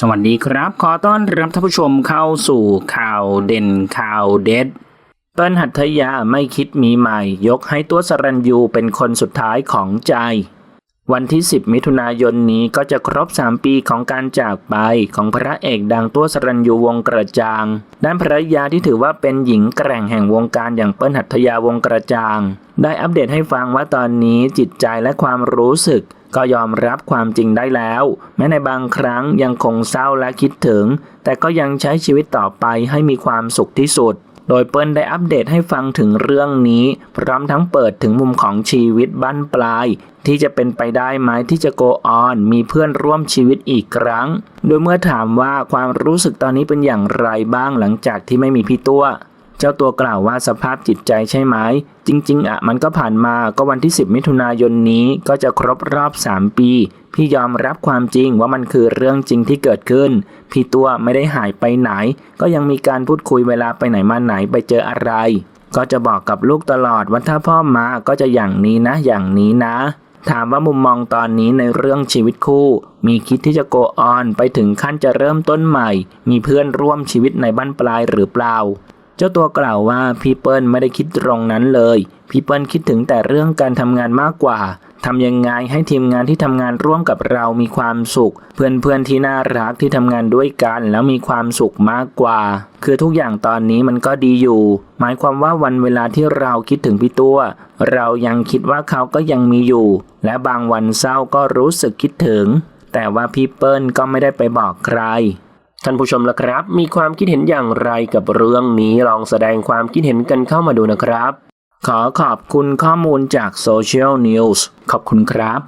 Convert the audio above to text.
สวัสดีครับ ขอต้อนรับท่านผู้ชมเข้าสู่ข่าวเด่นข่าวเด็ดเปิ้ลหัตถยาไม่คิดมีใหม่ ยกให้ตัวสรัญยูเป็นคนสุดท้ายของใจ วันที่ 10 มิถุนายนนี้ก็จะครบ 3 ปีของการจากไปของพระเอกดังตัวสรัญยูวงกระจาง ด้านภรรยาที่ถือว่าเป็นหญิงแกร่งแห่งวงการอย่างเปิ้ลหัตถยาวงกระจาง ได้อัปเดตให้ฟังว่าตอนนี้จิตใจและความรู้สึก ก็ยอมรับความจริงได้แล้ว แม้ในบางครั้งยังคงเศร้าและคิดถึง แต่ก็ยังใช้ชีวิตต่อไปให้มีความสุขที่สุด โดยเปิ้ลได้อัปเดตให้ฟังถึงเรื่องนี้ พร้อมทั้งเปิดถึงมุมของชีวิตบั้นปลาย ที่จะเป็นไปได้ไหมที่จะโกออน มีเพื่อนร่วมชีวิตอีกครั้ง โดยเมื่อถามว่าความรู้สึกตอนนี้เป็นอย่างไรบ้างหลังจากที่ไม่มีพี่ตัว เจ้าตัวกล่าวว่าสภาพจิตใจใช่ไหม จริง ๆ อะ มันก็ผ่านมาก็วันที่ 10 มิถุนายนนี้ก็จะครบรอบ 3 ปี พี่ยอมรับความจริงว่ามันคือเรื่องจริงที่เกิดขึ้น พี่ตัวไม่ได้หายไปไหน ก็ยังมีการพูดคุยเวลาไปไหนมาไหนไปเจออะไร ก็จะบอกกับลูกตลอดว่าถ้าพ่อมาก็จะอย่างนี้นะ อย่างนี้นะ ถามว่ามุมมองตอนนี้ในเรื่องชีวิตคู่ มีคิดที่จะโกออนไปถึงขั้นจะเริ่มต้นใหม่ มีเพื่อนร่วมชีวิตในบ้านปลายหรือเปล่า เจ้าตัวกล่าวว่าพี่เปิ้ลไม่ได้คิดตรงนั้นเลย พี่เปิ้ลคิดถึงแต่เรื่องการทำงานมากกว่าทำยังไงให้ทีมงานที่ทำงานร่วมกับเรามีความสุข เพื่อนๆที่น่ารักที่ทำงานด้วยกัน แล้วมีความสุขมากกว่า คือทุกอย่างตอนนี้มันก็ดีอยู่ หมายความว่าวันเวลาที่เราคิดถึงพี่ตัว เรายังคิดว่าเขาก็ยังมีอยู่ และบางวันเศร้าก็รู้สึกคิดถึง แต่ว่าพี่เปิ้ลก็ไม่ได้ไปบอกใคร ท่านผู้ชมละครับ มีความคิดเห็นอย่างไรกับเรื่องนี้ลองแสดงความคิดเห็นกันเข้ามาดูนะครับ ขอขอบคุณข้อมูลจากโซเชียลนิวส์ขอบคุณครับ